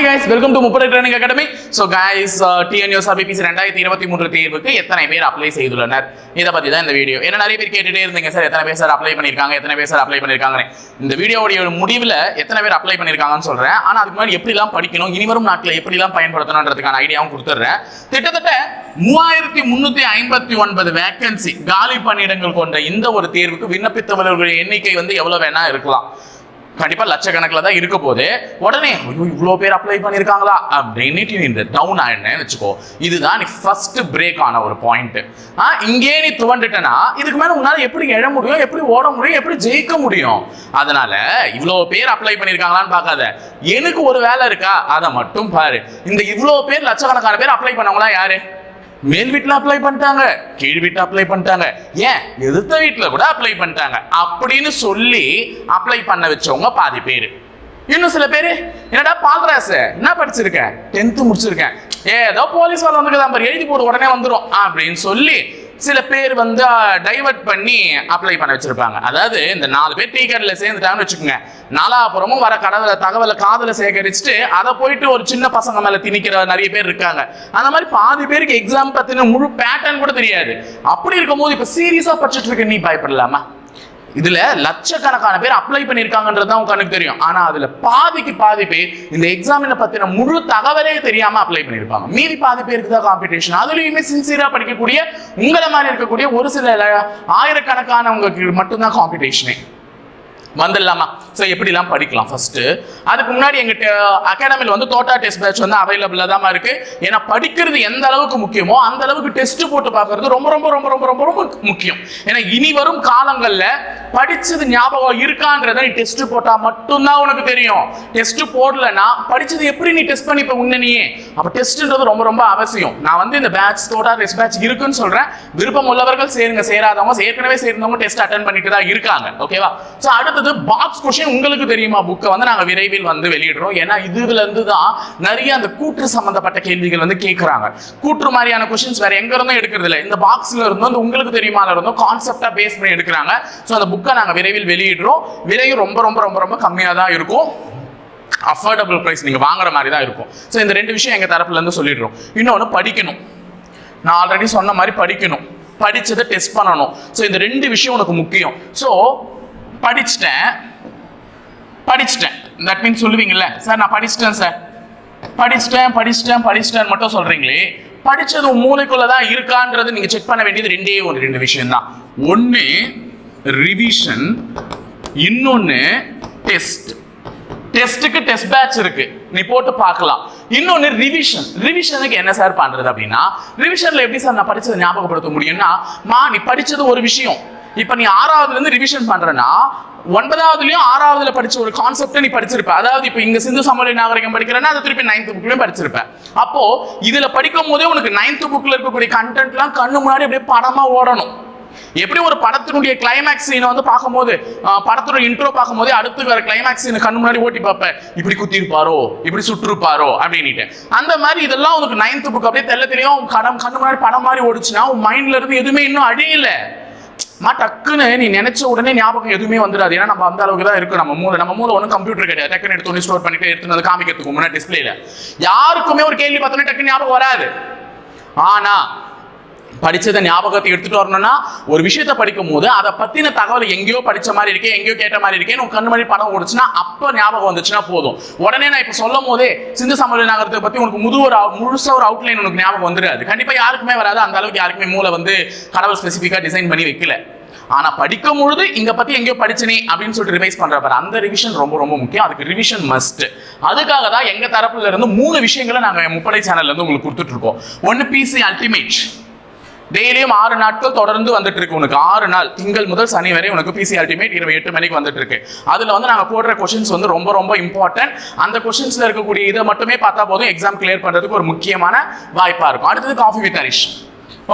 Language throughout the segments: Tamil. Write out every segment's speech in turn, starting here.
ஹாய் கைஸ் வெல்கம் டு முப்படை training academy so guys TNUS BBC ரெண்டாயிரத்தி இருபத்தி மூன்று தேர்வுக்கு எத்தனை பேர் அப்ளை செய்துள்ளனர்? இதை பற்றி தான் இந்த வீடியோ ஏன்னா நிறைய பேர் கேட்டுட்டே இருந்தீங்க சார் எத்தனை பேர் சார் அப்ளை பண்ணியிருக்காங்க? எத்தனை பேர் சார் அப்ளை பண்ணியிருக்காங்க இந்த வீடியோடைய முடிவில் எத்தனை பேர் அப்ளை பண்ணியிருக்காங்கன்னு சொல்கிறேன் ஆனால் அதுக்கு முன்னாடி எப்படிலாம் படிக்கணும்? இனிவரும் நாட்டில் எப்படிலாம் பயன்படுத்தணுன்றதுக்கான ஐடியாவும் கொடுத்துட்றேன். கிட்டத்தட்ட மூவாயிரத்தி முந்நூற்றி ஐம்பத்தி ஒன்பது வேக்கன்சி காலி பணியிடங்கள் கொண்ட இந்த ஒரு தேர்வுக்கு விண்ணப்பித்தவர்களுடைய எண்ணிக்கை வந்து எவ்வளோ வேணா இருக்கலாம். கண்டிப்பா லட்சக்கணக்கில் தான் இருக்க போது உடனே ஐயோ இவ்வளோ பேர் அப்ளை பண்ணியிருக்காங்களா அப்படின்னு இந்த டவுன் ஆயிடுனே வச்சுக்கோ இதுதான் நீ ஃபர்ஸ்ட் பிரேக் ஆன ஒரு பாயிண்ட் ஆ இங்கே நீ துவண்டுட்டனா இதுக்கு மேல உன்னால எப்படி எழ முடியும் எப்படி ஓட முடியும் எப்படி ஜெயிக்க முடியும்? அதனால இவ்வளோ பேர் அப்ளை பண்ணியிருக்காங்களான்னு பார்க்காத. எனக்கு ஒரு வேலை இருக்கா? அதை மட்டும் பாரு. இந்த இவ்வளோ பேர் லட்சக்கணக்கான பேர் அப்ளை பண்ணவங்களா யாரு? மேல் வீட்டில் அப்ளை பண்ணிட்டாங்க கீழ் வீட்டில் அப்ளை பண்ணிட்டாங்க. ஏன்? எதிர்த்த வீட்டில் கூட அப்ளை பண்ணிட்டாங்க. அப்படின்னு சொல்லி அப்ளை பண்ண வச்சவங்க பாதி பேர். இன்னும் சில பேர் என்னடா பால்ராச என்ன படிச்சிருக்கேன் டென்த்து முடிச்சிருக்கேன். ஏதோ போலீஸ் வேலை வந்துருக்குதான் பாரு எழுதி போட்டு உடனே வந்துடும் அப்படின்னு சொல்லி சில பேர் வந்து டைவர்ட் பண்ணி அப்ளை பண்ண வச்சிருப்பாங்க. அதாவது இந்த நாலு பேர் டீ கடையில் சேர்ந்துட்டாங்கன்னு வச்சுக்கோங்க. நாலாபுறமும் வர கடவுள தகவலை காதல சேகரிச்சுட்டு அதை போயிட்டு ஒரு சின்ன பசங்க மேல திணிக்கிற நிறைய பேர் இருக்காங்க. அந்த மாதிரி பாதி பேருக்கு எக்ஸாம் பத்தின முழு பேட்டர்ன் கூட தெரியாது. அப்படி இருக்கும்போது இப்ப சீரியஸா படிச்சுட்டு இருக்க நீ பயப்படலாமா? இதுல லட்சக்கணக்கான பேர் அப்ளை பண்ணியிருக்காங்கன்றது தான் உங்க கண்ணுக்கு தெரியும். ஆனா அதுல பாதிக்கு பாதி பேர் இந்த எக்ஸாமின பத்தின முழு தகவலே தெரியாம அப்ளை பண்ணிருப்பாங்க மீதி பாதி பேருக்கு தான் காம்படிஷன் அதுலயுமே சின்சியரா படிக்கக்கூடிய உங்களை மாதிரி இருக்கக்கூடிய ஒரு சில ஆயிரக்கணக்கானவங்களுக்கு மட்டும்தான் காம்படிஷனே வந்துடலாமா? ஸோ எப்படிலாம் படிக்கலாம்? ஃபர்ஸ்ட் அதுக்கு முன்னாடி எங்கிட்ட அகாடமியில் வந்து தோட்டா டெஸ்ட் பேட்ச் வந்து அவைலபிளாக தான் இருக்கு. ஏன்னா படிக்கிறது எந்த அளவுக்கு முக்கியமோ அந்த அளவுக்கு டெஸ்ட் போட்டு பார்க்கறது ரொம்ப ரொம்ப ரொம்ப ரொம்ப ரொம்ப ரொம்ப முக்கியம். ஏன்னா இனி வரும் காலங்களில் படிச்சது ஞாபகம் இருக்கான்றத நீ டெஸ்ட் போட்டா மட்டும்தான் உனக்கு தெரியும். டெஸ்ட் போடலன்னா படிச்சது எப்படி நீ டெஸ்ட் பண்ணிப்ப உன்னனியே அப்ப டெஸ்ட்ன்றது ரொம்ப ரொம்ப அவசியம். நான் வந்து இந்த பேட்ச் தோட்டா டெஸ்ட் பேட்ச் இருக்குன்னு சொல்றேன். விருப்பம் உள்ளவர்கள் சேருங்க. சேராதவங்க ஏற்கனவே சேர்ந்தவங்க டெஸ்ட் அட்டன் பண்ணிட்டு தான் இருக்காங்க. ஓகேவா ஸோ அடுத்தது பாக்ஸ் கொஷின் உங்களுக்கு தெரியுமா? புக்கை வந்து நாங்க விரைவில் வந்து வெளியிடுறோம். ஏன்னா இதுல இருந்து தான் நிறைய அந்த கூற்று சம்பந்தப்பட்ட கேள்விகள் வந்து கேட்கறாங்க கூற்று மாதிரியான கொஷின்ஸ் வேற எங்க இருந்தும் எடுக்கிறது இல்லை இந்த பாக்ஸ்ல இருந்தும் உங்களுக்கு தெரியுமா இருந்தும் கான்செப்டா பேஸ் பண்ணி எடுக்கிறாங்க. ஸோ அந்த புக் புக்கை நாங்கள் விரைவில் வெளியிடுறோம். விலையும் ரொம்ப ரொம்ப ரொம்ப ரொம்ப கம்மியாக தான் இருக்கும். அஃபோர்டபுள் ப்ரைஸ் நீங்கள் வாங்குற மாதிரி தான் இருக்கும். ஸோ இந்த ரெண்டு விஷயம் எங்கள் தரப்புலேருந்து சொல்லிடுறோம். இன்னொன்று படிக்கணும். நான் ஆல்ரெடி சொன்ன மாதிரி படிக்கணும். படித்ததை டெஸ்ட் பண்ணணும். ஸோ இந்த ரெண்டு விஷயம் உனக்கு முக்கியம். ஸோ படிச்சிட்டேன். படிச்சிட்டேன். தட் மீன்ஸ் சொல்லுவீங்கல்ல. சார் நான் படிச்சிட்டேன் சார் படிச்சிட்டேன் படிச்சிட்டேன் படிச்சிட்டேன் மட்டும் சொல்றீங்களே. படிச்சது மூளைக்குள்ளே மூளைக்குள்ள தான் இருக்கான்றது நீங்க செக் பண்ண வேண்டியது ரெண்டே ஒரு ரெண்டு விஷயம் தான் ஒன்று ரிவிஷன் இன்னொன்று டெஸ்ட் டெஸ்ட்டுக்கு டெஸ்ட் பேட்ச் இருக்கு. நீ போட்டு பார்க்கலாம். இன்னொன்று ரிவிஷன் ரிவிஷனுக்கு என்ன சார் பண்றது அப்படின்னா ரிவிஷன்ல எப்படி சார் நான் படிச்சதை ஞாபகப்படுத்த முடியும்னா மா நீ படிச்சது ஒரு விஷயம். இப்போ நீ ஆறாவதுல இருந்து ரிவிஷன் பண்ணுறேன்னா ஒன்பதாவதுலயும் ஆறாவதுல படிச்ச ஒரு கான்செப்டை நீ படிச்சிருப்ப. அதாவது இப்போ இங்க சிந்து சமவெளி நாகரிகம் படிக்கிறேன்னா அதை திருப்பி நைன்த் புக்லயும் படிச்சிருப்ப. அப்போ இதுல படிக்கும் போதே உனக்கு நைன்த் புக்ல இருக்கக்கூடிய கண்டென்ட்லாம் கண்ணு முன்னாடி அப்படியே படமா ஓடணும். எப்படி ஒரு படத்தினுடைய கிளைமேக்ஸ் சீனை வந்து பார்க்கும்போது படத்தோட இன்ட்ரோ பார்க்கும்போதே அடுத்து வர கிளைமேக்ஸ் சீனை கண்ணு முன்னாடி ஓட்டி பார்ப்பேன். இப்படி குத்திருப்பாரோ இப்படி சுற்றிருப்பாரோ? அப்படின்னுட்டு. அந்த மாதிரி இதெல்லாம் உனக்கு நைன்த் புக் அப்படியே தெல்ல தெரியும். கடம் கண்ணு முன்னாடி படம் மாதிரி ஓடிச்சுன்னா உன் மைண்ட்ல இருந்து எதுவுமே இன்னும் அழியல. மா டக்குன்னு நீ நினைச்ச உடனே ஞாபகம் எதுவுமே வந்துடாது. ஏன்னா நம்ம அந்த அளவுக்கு தான் இருக்கு நம்ம மூளை நம்ம மூளை ஒன்றும் கம்ப்யூட்டர் கிடையாது. டக்குன்னு எடுத்து ஒன்று ஸ்டோர் பண்ணிட்டு எடுத்து வந்து காமிக்கிறதுக்கு முன்னாடி டிஸ்பிளேல யாருக்குமே ஒரு கேள்வி பார்த்தோன்னே டக்குன்னு ஞாபகம் வராது. ஆனா படித்ததை ஞாபகத்தை எடுத்துட்டு வரணும்னா ஒரு விஷயத்தை படிக்கும் போது அதை பற்றின தகவல் எங்கேயோ படித்த மாதிரி இருக்கே எங்கேயோ கேட்ட மாதிரி இருக்கேன் உன் கண்ணு மணி படம் ஓடுச்சுன்னா அப்போ ஞாபகம் வந்துச்சுன்னா போதும். உடனே நான் இப்போ சொல்லும் போதே சிந்து சமவெளி நகரத்தை பற்றி உனக்கு முது ஒரு முழுசாக ஒரு அவுட்லைன் உனக்கு ஞாபகம் வந்துடாது. கண்டிப்பாக யாருக்குமே வராது அந்த அளவுக்கு யாருக்குமே மூளை வந்து கடவுள் ஸ்பெசிஃபிக்காக டிசைன் பண்ணி வைக்கல. ஆனா படிக்கும் பொழுது இங்க பத்தி எங்கேயோ படிச்சனே அப்படின்னு சொல்லிட்டு ரிவைஸ் பண்ற அந்த ரிவிஷன் ரொம்ப ரொம்ப முக்கியம். அதுக்கு ரிவிஷன் மஸ்ட் அதுக்காக தான் எங்க தரப்புல இருந்து மூணு விஷயங்களை நாங்க முப்படை சேனல்ல இருந்து உங்களுக்கு கொடுத்துட்டு இருக்கோம். ஒன்னு பிசி அல்டிமேட் டெய்லியும் ஆறு நாட்கள் தொடர்ந்து வந்துட்டு இருக்கு உனக்கு. ஆறு நாள். திங்கள் முதல் சனி வரை உனக்கு பிசி அல்டிமேட் இருபது எட்டு மணிக்கு வந்துட்டு இருக்கு. அதுல வந்து நாங்க போடுற கொஷின்ஸ் வந்து ரொம்ப ரொம்ப இம்பார்ட்டன்ட் அந்த கொஷின்ஸ்ல இருக்கக்கூடிய இதை மட்டுமே பார்த்தா போதும் எக்ஸாம் கிளியர் பண்றதுக்கு ஒரு முக்கியமான வாய்ப்பா இருக்கும். அடுத்தது காஃபி வித் ஹரிஷ்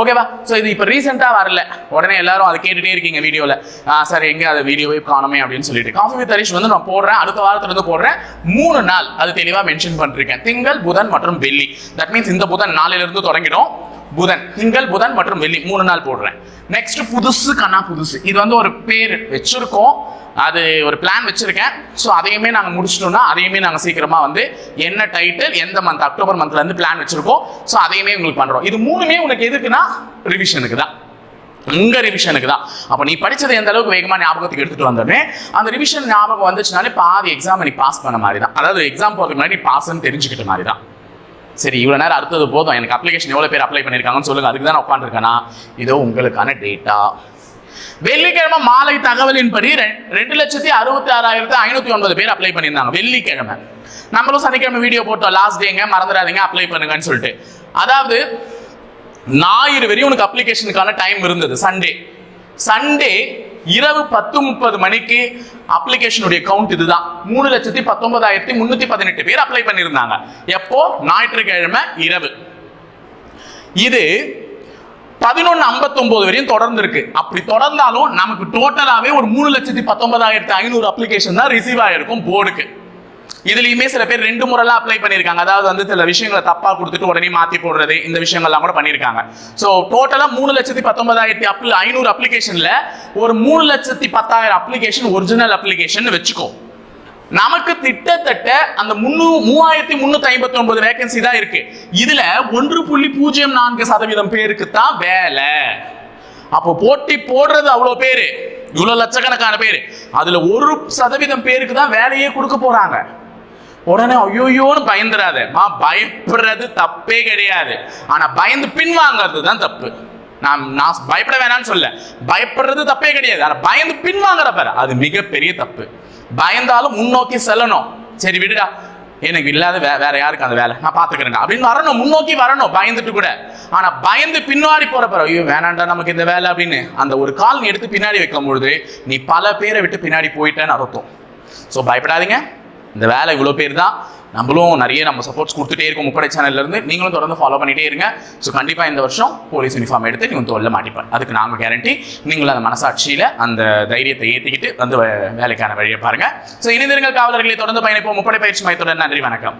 ஓகேவா ஸோ இது இப்போ ரீசெண்டாக வரல. உடனே எல்லாரும் அதை கேட்டுட்டே இருக்கீங்க வீடியோவில் சார் எங்கே அதை வீடியோவே காணுமே அப்படின்னு சொல்லிட்டு. காஃபி வித் ஹரிஷ் வந்து நான் போடுறேன். அடுத்த வாரத்துல இருந்து போடுறேன். மூணு நாள் அது தெளிவாக மென்ஷன் பண்ணிருக்கேன். திங்கள் புதன் மற்றும் வெள்ளி. தட் மீன்ஸ் இந்த புதன் நாளிலிருந்து தொடங்கிடும். புதன். திங்கள் புதன் மற்றும் வெள்ளி. மூணு நாள் போடுறேன். நெக்ஸ்ட் புதுசு கண்ணா புதுசு. இது வந்து ஒரு பேர் வச்சிருக்கோம். அது ஒரு பிளான் வச்சிருக்கேன். ஸோ அதையுமே நாங்கள் முடிச்சிட்டோம்னா அதையுமே நாங்கள் சீக்கிரமாக வந்து என்ன டைட்டில் எந்த மந்த் அக்டோபர் மந்த்ல இருந்து பிளான் வச்சிருக்கோம். ஸோ அதையுமே உங்களுக்கு பண்ணுறோம் இது மூணுமே உனக்கு எதுக்குன்னா ரிவிஷனுக்கு தான். உங்கள் ரிவிஷனுக்கு தான். அப்போ நீ படித்தது எந்த அளவுக்கு வேகமாக ஞாபகத்துக்கு எடுத்துகிட்டு வந்தோடனே அந்த ரிவிஷன் ஞாபகம் வந்துச்சுனாலே பாதி எக்ஸாம் நீ பாஸ் பண்ண மாதிரி தான். அதாவது எக்ஸாம் போகிறதுக்கு முன்னாடி பாஸ்ன்னு தெரிஞ்சுக்கிட்ட மாதிரி தான். சரி இவ்வளோ நேரம் அடுத்தது போதும். எனக்கு அப்ளிகேஷன் எவ்வளோ பேர் அப்ளை பண்ணியிருக்காங்கன்னு சொல்லுங்க. அதுக்கு தான் உட்காந்துருக்கேன்னா இதோ உங்களுக்கான டேட்டா வெள்ளிக்கிழமை மாலை தகவலின்படி ரெ- ரெண்டு லட்சத்தி அறுபத்தி ஆறாயிரத்தி ஐநூத்தி ஒன்பது பேர் அப்ளை பண்ணியிருந்தாங்க. வெள்ளிக்கிழமை. நம்மளும் சனிக்கிழமை வீடியோ போட்டோம். லாஸ்ட் டேங்க மறந்துடாதீங்க அப்ளை பண்ணுங்கன்னு சொல்லிட்டு. அதாவது ஞாயிறு வரையும் உனக்கு அப்ளிகேஷனுக்கான டைம் இருந்தது. சண்டே சண்டே இரவு பத்து முப்பது மணிக்கு அப்ளிகேஷனுடைய கவுண்ட் இதுதான். மூணு லட்சத்தி பத்தொன்பதாயிரத்தி முன்னூத்தி பதினெட்டு பேர் அப்ளை பண்ணியிருந்தாங்க. எப்போ? ஞாயிற்றுக்கிழமை இரவு. இது பதினொன்று ஐம்பத்தொம்போது வரையும் தொடர்ந்து இருக்கு அப்படி தொடர்ந்தாலும் நமக்கு டோட்டலாகவே ஒரு மூணு லட்சத்தி பத்தொன்பதாயிரத்தி ஐநூறு அப்ளிகேஷன் தான் ரிசீவ் ஆயிருக்கும் போர்டுக்கு இதுலயுமே சில பேர் ரெண்டு முறைலாம் அப்ளை பண்ணியிருக்காங்க. அதாவது வந்து சில விஷயங்களை தப்பா கொடுத்துட்டு உடனே மாத்தி போடுறது இந்த விஷயங்கள்லாம் கூட பண்ணியிருக்காங்க. ஸோ டோட்டலா மூணு லட்சத்தி பத்தொன்பதாயிரத்தி அப்ள ஐநூறு அப்ளிகேஷன்ல ஒரு மூணு லட்சத்தி பத்தாயிரம் அப்ளிகேஷன் ஒரிஜினல் அப்ளிகேஷன் வச்சுக்கோ. நமக்கு திட்டத்தட்ட அந்த முன்னூ மூவாயிரத்தி முன்னூத்தி ஐம்பத்தி ஒன்பது வேகன்சி தான் இருக்கு. இதுல ஒன்று புள்ளி பூஜ்ஜியம் நான்கு சதவீதம் பேருக்கு தான் வேலை. அப்போ போட்டி போடுறது அவ்வளோ பேரு. இவ்வளவு லட்சக்கணக்கான பேர். அதுல ஒரு சதவீதம் பேருக்கு தான் வேலையே கொடுக்க போறாங்க. உடனே ஐயோயோன்னு பயந்துடாத மா பயப்படுறது தப்பே கிடையாது. ஆனால் பயந்து பின்வாங்கிறது தான் தப்பு. நான் நான் பயப்பட வேணாம்னு சொல்ல. பயப்படுறது தப்பே கிடையாது. ஆனால் பயந்து பின்வாங்குற பாரு அது மிகப்பெரிய தப்பு. பயந்தாலும் முன்னோக்கி செல்லணும். சரி விடுடா. எனக்கு இல்லாத வே வேற யாருக்கு அந்த வேலை? நான் பார்த்துக்கிறேன் அப்படின்னு வரணும். முன்னோக்கி வரணும். பயந்துட்டு கூட. ஆனால் பயந்து பின்னாடி போற ஐயோ வேணாண்டா நமக்கு இந்த வேலை அப்படின்னு. அந்த ஒரு கால் நீ எடுத்து பின்னாடி வைக்கும் பொழுது நீ பல பேரை விட்டு பின்னாடி போயிட்டேன்னு அர்த்தம். ஸோ பயப்படாதீங்க. இந்த வேலை இவ்வளோ பேர் தான் நம்மளும் நிறைய நம்ம சப்போர்ட்ஸ் கொடுத்துட்டே இருக்கோம் முப்படை சேனல்லேருந்து நீங்களும் தொடர்ந்து ஃபாலோ பண்ணிகிட்டே இருங்க. ஸோ கண்டிப்பாக இந்த வருஷம் போலீஸ் யூனிஃபார்ம் எடுத்து நீங்கள் தொழில் மாட்டிப்பார் அதுக்கு நாங்கள் கேரண்டி நீங்களும் அந்த மனசாட்சியில் அந்த தைரியத்தை ஏற்றிக்கிட்டு வந்து வேலைக்கான வழியை பாருங்க. ஸோ இணைந்திருங்கள் காவலர்களை தொடர்ந்து பயணிப்போம். முப்படை பயிற்சி மையத்துடன் நன்றி வணக்கம்.